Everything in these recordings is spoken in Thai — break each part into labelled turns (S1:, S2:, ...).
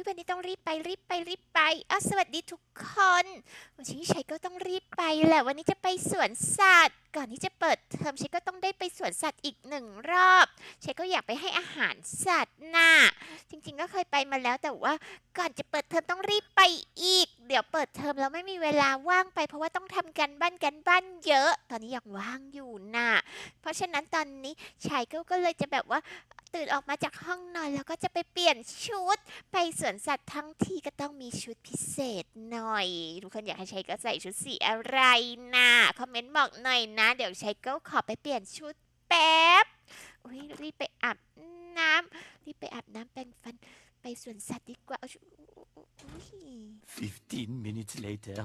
S1: ยวันนี้ต้องรีบไปรีบไปรีบไปอ้าวสวัสดีทุกคนวันนี้ชัยก็ต้องรีบไปแหละวันนี้จะไปสวนสัตว์ ก่อนที่จะเปิดเทอมชัยก็ต้องได้ไปสวนสัตว์อีกหนึ่งรอบชัยก็อยากไปให้อาหารสัตว์น่ะจริงๆก็เคยไปมาแล้วแต่ว่าก่อนจะเปิดเทอมต้องรีบไปอีก เดี๋ยวเปิดเทอมแล้วไม่มีเวลาว่างไป เพราะว่าต้องทำกันบ้านกันบ้านเยอะ ตอนนี้ยังว่างอยู่น่ะเพราะฉะนั้นตอนนี้ชายก็ก็เลยจะแบบว่า ตื่นออกมาจากห้องนอนแล้วก็จะไปเปลี่ยนชุด ไปสวนสัตว์ทั้งทีก็ต้องมีชุดพิเศษหน่อย ทุกคนอยากให้ชัยก็ใส่ชุดสีอะไรนะคอมเมนต์บอกหน่อยนะ เดี๋ยวชัยก็ขอไปเปลี่ยนชุดแป๊บอุ้ยรีบไปอาบน้ำรีบไปอาบน้ำแปรงฟันไปสวนสัตว์ดีกว่าอุ๊ยอุ๊ย
S2: 15 minutes later.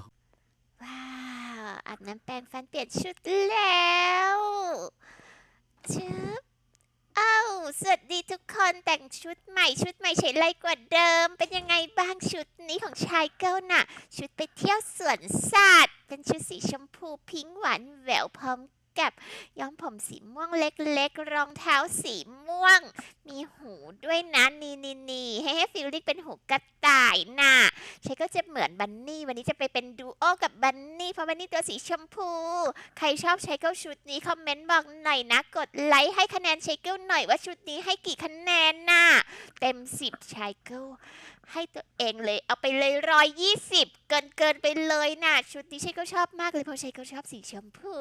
S1: ว้าวอาบน้ำแปรงฟันเปลี่ยนชุดแล้วชึบเอ้าสวัสดีทุกคนแต่งชุดใหม่ชุดใหม่เฉยเลยกว่าเดิม เป็นยังไงบ้างชุดนี้ของชายเกิลน่ะ ชุดไปเที่ยวสวนสัตว์เป็นชุดสีชมพูพิงค์หวานแหววพร้อม กับย้อมผมสีม่วงเล็กๆ รองเท้าสีม่วง มีหูด้วยนะนี่นี่นี่ให้ให้ฟิลลิ่งเป็นหูกระต่ายน่ะใช้ก็จะเหมือนบันนี่ วันนี้จะไปเป็นดูโอกับบันนี่ เพราะบันนี่ตัวสีชมพู ใครชอบใช้เกิลชุดนี้ คอมเมนต์บอกหน่อยนะ กดไลค์ให้คะแนนใช้เกิลหน่อยว่าชุดนี้ให้กี่คะแนนน่ะเต็มสิบใช้เกิล ให้ตัวเองเลยเอาไปเลยร้อยยี่สิบเกินเกินไปเลยน่ะ ชุดนี้ช้เกิลชอบมากเลยเพราะช้เกิลชอบสีชมพู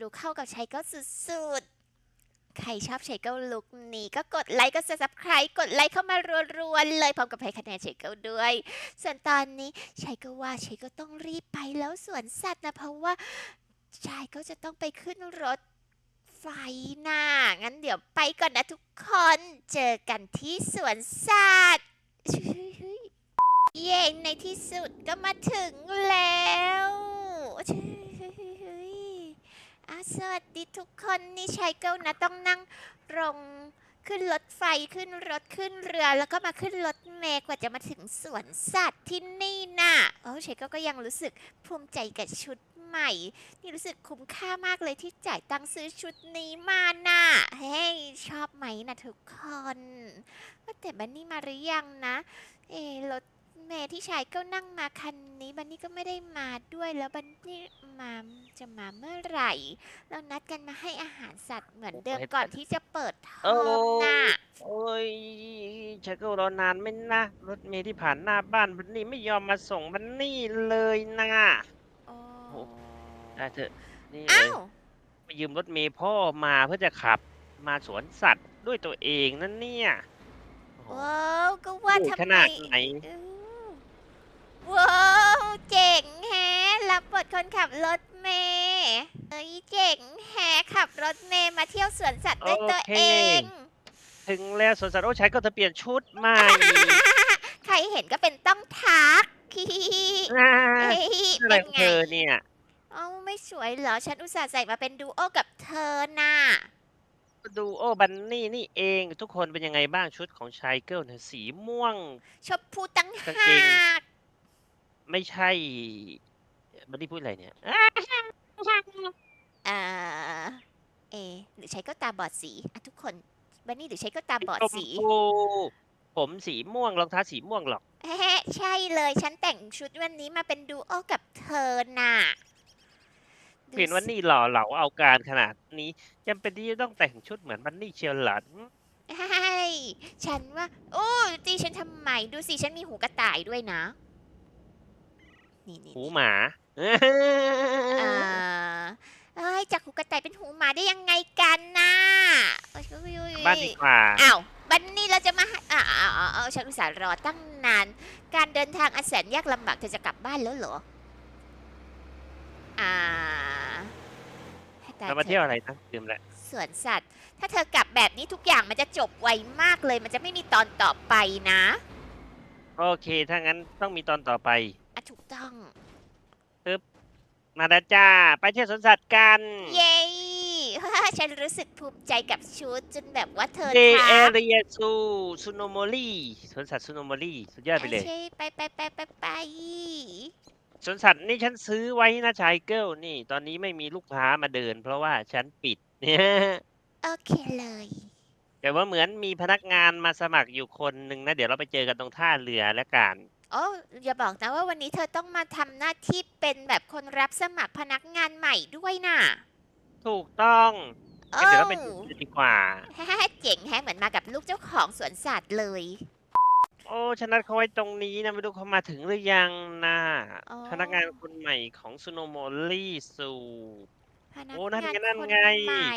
S1: ดูเข้ากับช้เกิลสุดๆ ใครชอบช้เกิลลุกนี้ก็กดไลค์ก็ subscribe กดไลค์เข้ามารัวๆเลยพร้อมกับให้คะแนนช้เกิลด้วย ส่วนตอนนี้ชายก็ว่าชายก็ต้องรีบไปแล้วสวนสัตว์นะเพราะว่าชายก็จะต้องไปขึ้นรถไฟน่ะงั้นเดี๋ยวไปก่อนนะทุกคน เจอกันที่สวนสัตว์ เย้ในที่สุดก็มาถึงแล้วอะสวัสดีทุกคนนี่ชายเก้านะต้องนั่งลงขึ้นรถไฟขึ้นรถขึ้นเรือแล้วก็มาขึ้นรถเมล์กว่าจะมาถึงสวนสัตว์ที่นี่น่ะโอ้เชก็ก็ยังรู้สึกภูมิใจกับชุด ใหม่ นี่รู้สึกคุ้มค่ามากเลยที่จ่ายตังค์ซื้อชุดนี้มาน่ะ เฮ้ย ชอบไหมนะทุกคนว่าแต่บันนี่มาหรือยังนะ เอะรถเมล์ที่ชายก็นั่งมาคันนี้บันนี่ก็ไม่ได้มาด้วยแล้วบันนี่มาจะมาเมื่อไหร่เรานัดกันมาให้อาหารสัตว์เหมือนเดิมก่อนที่จะเปิดเทอมน่ะ
S3: โอ้ยชักก็รอนานไหม่นะรถเมล์ที่ผ่านหน้าบ้านวันนี้ไม่ยอมมาส่งมันนี่เลยนะ
S1: โอ้
S3: โอ้ ได้เถอะนี่เล
S1: อ้า
S3: ยวไปยืมรถเมล์พ่อมาเพื่อจะขับมาสวนสัตว์ด้วยตัวเองนั่นเนี่ยโอ้โห
S1: ว้าวก็ว่า
S3: โอ้ย
S1: ทำ
S3: ข
S1: ไม
S3: นาดไหน
S1: อื้อว้าวเจ๋งแฮะรับบทคนขับรถเมย์เอ้ยเจ๋งแฮะขับรถเมย์มาเที่ยวสวนสัตว์ด้วยตัว
S3: โอเค
S1: เอง
S3: ถึงแล้วสวนสัตว์โอ้ชัยก็จะเปลี่ยนชุดใหม่
S1: ใครเห็นก็เป็นต้องทัก
S3: อ่า
S1: เฮ้ย
S3: อะไร
S1: เป็น
S3: ของ
S1: ไง
S3: เธอเนี่ย
S1: เอ้า ไม่สวยเหรอ ฉันอุตส่าห์ใส่มาเป็นดูโอกับเธอน่ะ
S3: ดูโอ้บันนี่นี่เองทุกคนเป็นยังไงบ้างชุดของชายเกิลเนี่ยสีม่วง
S1: ชมพูตั้ง
S3: กาง
S1: หา
S3: เกง
S1: ก
S3: ไม่ใช่บันนี่พูดอะไรเนี่ยอะ
S1: อ่าเอะหรือใช้ก็ตาบอดสีอะทุกคนบันนี่หรือใช้ก็ตาบอด
S3: ชม
S1: สี
S3: พูผมสีม่วงรองเท้าสีม่วงหรอก
S1: แฮะใช่เลย ฉันแต่งชุดวันนี้มาเป็นดูโอกับเธอน่ะดู
S3: เห็นว่า
S1: สิ
S3: นี่หล่อเหลาเอาการขนาดนี้จำเป็นที่จะต้องแต่งชุดเหมือนบันนี่เชียวเหรอ
S1: ใช่ฉันว่า โอ้ตีฉันทำไม ดูสิ ฉันมีหูกระต่ายด้วยนะ นี่นี่
S3: หูหมา
S1: อ่าเอ้ยจากหูกระต่ายเป็นหูหมาได้ยังไงกันน่ะโอ้ยอุ๊ยอุ๊ยอุ๊ย
S3: บ้านดีกว่า
S1: อ้าวบันนี่เราจะมาให้อ้าวอ้าวอ้าวอ้าวฉันอุตส่าห์รอตั้งนาน การเดินทางอันแสนยากลำบากเธอจะกลับบ้านแล้วเหรออ่า ให้ต
S3: เรามา
S1: ธอ
S3: เที่ยวอะไรนะลืมแล้ว
S1: สวนสัตว์ ถ้าเธอกลับแบบนี้ทุกอย่างมันจะจบไวมากเลย มันจะไม่มีตอนต่อไปนะ
S3: โอเค ถ้างั้นต้องมีตอนต่อไป
S1: อะถูกต้อง
S3: มาดาจ้า ไปเที่ยวสวนสัตว์กัน
S1: เย้ ฉันรู้สึกภูมิใจกับชุดจนแบบว่าเธอ
S3: เด
S1: ทั
S3: เอกเรียซูซูโนโมรีสวนสัตว์ซูโนโมรีสุดยอดไปเลย
S1: ใช่ไปไปไปไปไป
S3: สวนสัตว์นี่ฉันซื้อไว้นะชายเกิลนี่ ตอนนี้ไม่มีลูกค้ามาเดิน เพราะว่าฉันปิดเนี่ย
S1: โอเคเลย
S3: แต่ว่าเหมือนมีพนักงานมาสมัครอยู่คนหนึ่งนะ เดี๋ยวเราไปเจอกันตรงท่าเรือแล้วกัน
S1: โอ้อย่าบอกนะว่าวันนี้เธอต้องมาทำหน้าที่เป็นแบบคนรับสมัครพนักงานใหม่ด้วยน่ะ
S3: ถูกต้อง
S1: โอ้
S3: งั้นเดี๋ยวเราไปดูกันดีกว่า
S1: เจ๋งแฮะเหมือนมากับลูกเจ้าของสวนสัตว์เลย
S3: โอ้ฉันนัดเขาไว้ตรงนี้นะ ไม่รู้เขามาถึงหรือยังนะ
S1: อ๋อ
S3: พนักงานคนใหม่ของซูโนโมลี่ซู
S1: พนัก
S3: โอ้นั่น
S1: งาน
S3: ไงนั่น
S1: คน
S3: ไง
S1: ใหม่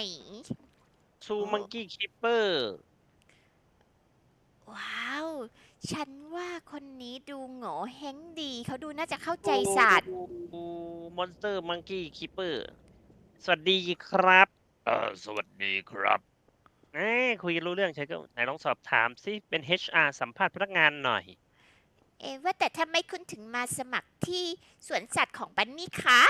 S3: ซู
S1: โอ้
S3: มังกี้คิปเปอร์
S1: ว้าว ฉันว่าคนนี้ดูโง่เฮงดี เขาดูน่าจะเข้าใจศาสตร์
S3: มอนสเตอร์มังกี้คิปเปอร์สวัสดีครับ
S2: เออสวัสดีครับ
S3: เอ้ยคุยกันรู้เรื่องใช่ก็ไหนลองสอบถามสิเป็น HR สัมภาษณ์พนักงานหน่อย
S1: เอะว่าแต่ทำไมคุณถึงมาสมัครที่สวนสัตว์ของบันนี่คะ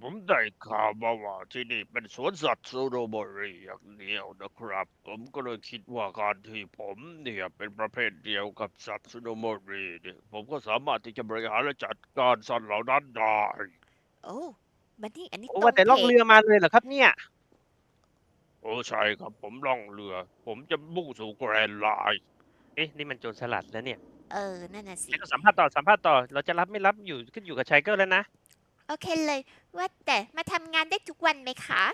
S2: ผมได้ข่าวมาว่าที่นี่เป็นสวนสัตว์ซูโรบรีอย่างเดียวนะครับ ผมก็เลยคิดว่าการที่ผมเนี่ยเป็นประเภทเดียวกับสัตว์ซูโนโมรีเนี่ยผมก็สามารถที่จะบริหารและจัดการสัตว์เหล่านั้นได้
S1: โอ้บันนี่อันนี้
S3: โอ้
S1: ตร
S3: ว่าแต่ล่อง
S1: พจ
S3: เรือมาเลยเหรอครับเนี่ย
S2: โอ้ใช่ครับผมล่องเรือ ผมจะมุ่งสู่แกรนด์ไลน์
S3: เอ๊ะนี่มันโจรสลัดแล้วเนี่ย
S1: เออ นั่นน่ะสิ
S3: แล้วก็สัมภาษณ์ต่อสัมภาษณ์ต่อ เราจะรับไม่รับอยู่ขึ้นอยู่กับชายเกิลแล้วนะ
S1: โอเคเลย ว่าแต่มาทำงานได้ทุกวันไหมคะ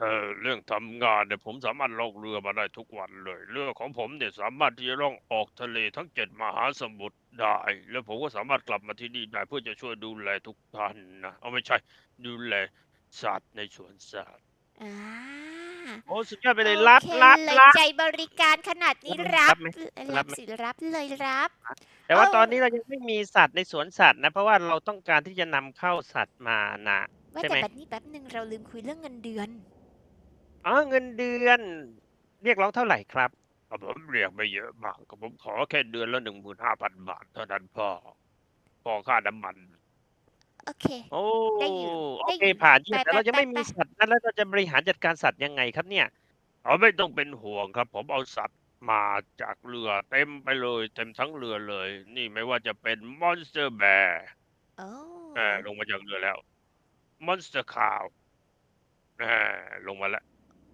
S2: เออเรื่องทำงานเนี่ยผมสามารถล่องเรือมาได้ทุกวันเลย เรือของผมเนี่ยสามารถที่จะล่องออกทะเลทั้งเจ็ดมหาสมุทรได้ แล้วผมก็สามารถกลับมาที่นี่ได้เพื่อจะช่วยดูแลทุกท่านนะเอาไม่ใช่ดูแล สัตว์ในสวนสัตว์
S1: อ่า
S3: โอ้สุดยอดไปเลย
S1: โอ
S3: รับ
S1: เครับ เลย
S3: รับ
S1: ใจบริการขนาดนี้
S3: รั
S1: รั
S3: บบไหมรั
S1: รั
S3: บบไหม
S1: สิรับเลยรับ
S3: แต่ว่า
S1: เอ้า
S3: ตอนนี้เรายังไม่มีสัตว์ในสวนสัตว์นะ เพราะว่าเราต้องการที่จะนำเข้าสัตว์มานะ
S1: ว่า
S3: ใช่
S1: แต่
S3: ไหม
S1: บัดนี้แป๊บหนึ่งเราลืมคุยเรื่องเงินเดือน
S3: อ๋อเงินเดือน เรียกร้องเท่าไหร่ครับ
S2: อะผมเรียกไม่เยอะมากก็ผมขอแค่เดือนละหนึ่งหมื่นห้าพันบาทเท่านั้นพอพอค่าน้ำมัน
S1: โอเค
S3: โอ้
S1: ได้อยู่
S3: โอ
S1: ได้
S3: เค
S1: อยู่
S3: ผ่านเยี่ยม
S1: ไป
S3: แต่เรา
S1: ไป
S3: จะไม่
S1: ไป
S3: มี
S1: ไป
S3: สัตว์นั้นแล้วเราจะบริหารจัดการสัตว์ยังไงครับเนี่ย
S2: เอาไม่ต้องเป็นห่วงครับ ผมเอาสัตว์มาจากเรือเต็มไปเลยเต็มทั้งเรือเลย นี่ไม่ว่าจะเป็นมอนสเตอร์แบร์
S1: โอ้
S2: ลงมาจากเรือแล้วมอนสเตอร์คาวลงมาแล้ว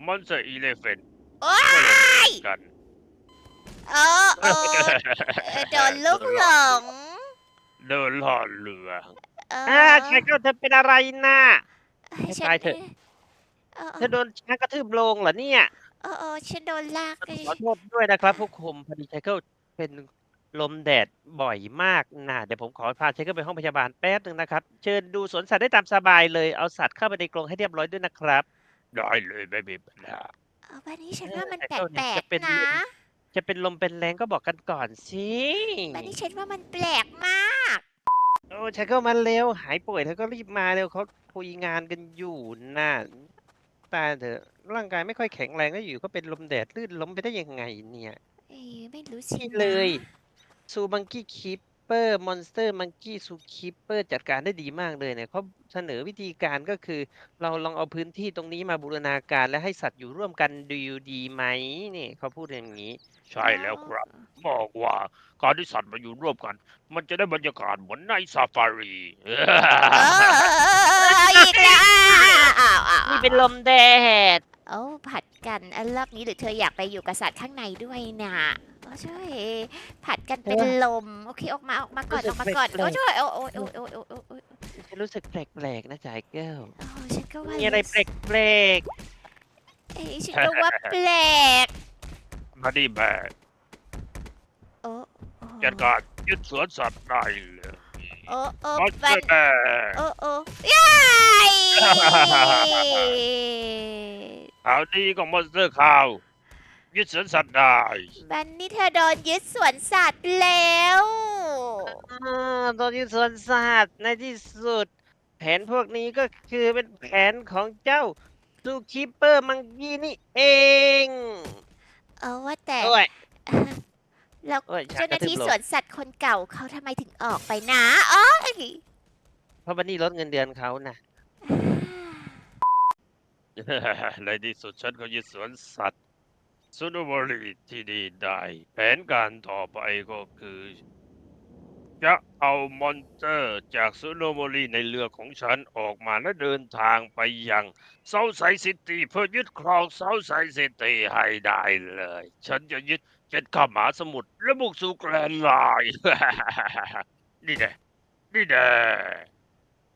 S2: มอนสเตอร์อีเลฟเฟน
S1: โอ้ย
S2: กัน
S1: โอ้โอ้เออโดนลูกหลง
S2: เดินลอดเรือ
S1: เออ
S3: อ่าชายเกิลเธอเป็นอะไรน่ะ
S1: ให้ฉัน
S3: ตายเถอะ
S1: เออ
S3: เธอโดนช้างกระทืบลงเหรอเนี่ย
S1: เออเออฉันโดนลากไป
S3: ขอโทษด้วยนะครับผู้คุมพอดีชายเกิลเป็นลมแดดบ่อยมากนะเดี๋ยวผมขอพาชายเกิลไปห้องพยาบาลแป๊บหนึ่งนะครับ เชิญดูสวนสัตว์ได้ตามสบายเลยเอาสัตว์เข้าไปในกรงให้เรียบร้อยด้วยนะครับ
S2: ได้เลยไม่มีปัญหา
S1: เอาบันนี้ฉัน
S3: เออ
S1: ว่ามัน
S3: แต่
S1: แปล
S3: ก็เนี่ย
S1: ก
S3: จะเป็น
S1: ๆนะ
S3: จะเป็นลมเป็นแรงก็บอกกันก่อนสิ
S1: บันนี้ฉันว่ามันแปลกมาก
S3: โอ้ชายเกิลมาเร็ว หายป่วยเธอก็รีบมาเร็วเขาคุยงานกันอยู่น่ะตายเถอะร่างกายไม่ค่อยแข็งแรงแล้วอยู่ก็เป็นลมแดดลื่นล้มไปได้ยังไงเนี่ย
S1: เอ้ยไม่รู้สิ
S3: นี่
S1: นะ
S3: เลย ซูมังกี้คิป เปอร์มอนสเตอร์มังกี้ซูคิปเปอร์จัดการได้ดีมากเลยเนี่ยเขาเสนอวิธีการก็คือ เราลองเอาพื้นที่ตรงนี้มาบูรณาการและให้สัตว์อยู่ร่วมกันดูดีไหมนี่เขาพูดอย่างนี้
S2: ใช่แล้วครับบอกว่าการที่สัตว์มาอยู่ร่วมกัน มันจะได้บรรยากาศเหมือนในซาฟารี
S1: เอออีกแล้วอ้าวอ้าว
S3: นี่เป็นลมแดด
S1: โอ้ผัดกันอันรอบนี้หรือเธออยากไปอยู่กับสัตว์ข้างในด้วยนะ โอ้ใช่ผัดกันเป็นลม โอเค ออกมาออกมาก่อนออกมาก่อนโอ้ใช่โอ้โอ้โอ้โอ้โอ้โอ้โอ้
S3: ฉันรู้สึกแปลกๆนะจ่ายแก้ว
S1: โอ้ฉันก็ว่า
S3: มีอะไรแปลก
S1: เอ้ยฉันก็ว่าแปลก
S2: มาดีแบก
S1: โอ้โอ้
S2: จัดการยึดสวนสัตว์ได้เลย
S1: โอ้โอ้
S2: มอนสเต
S1: บั
S2: อนร์แบร์
S1: โอ้โอ้ยาย
S2: ข่าวดีของมอนสเตอร์คาว ยึดสวนสัตว์ได้
S1: บันนี่เธอโดนยึดสวนสัตว์แล้ว
S3: อ่าตอนนี้สวนสัตว์ในที่สุด แผนพวกนี้ก็คือเป็นแผนของเจ้าซูคิปเปอร์มังกี้นี่เอง
S1: เออว่าแต่
S3: โอ้ย
S1: แล้ว
S3: โอ้ยช้าง
S1: เจ้าหน้าที่สวนสัตว์คนเก่าเขาทำไมถึงออกไปนะอ๋อ
S3: เพราะบันนี่ลดเงินเดือนเขานะ
S2: ในที่สุดฉันก็ยึดสวนสัตว์ ซูโนบรีที่นี่ได้ แผนการต่อไปก็คือ จะเอามอนสเตอร์จากซูโนโมรีในเรือของฉันออกมาและเดินทางไปยังเซาไซซิตี้เพื่อยึดครองเซาไซซิตี้ให้ได้เลย ฉันจะยึดเจ็ดข้ามาสมุทรและบุกสู่แกรนไลน์ นี่แน่นี่แน่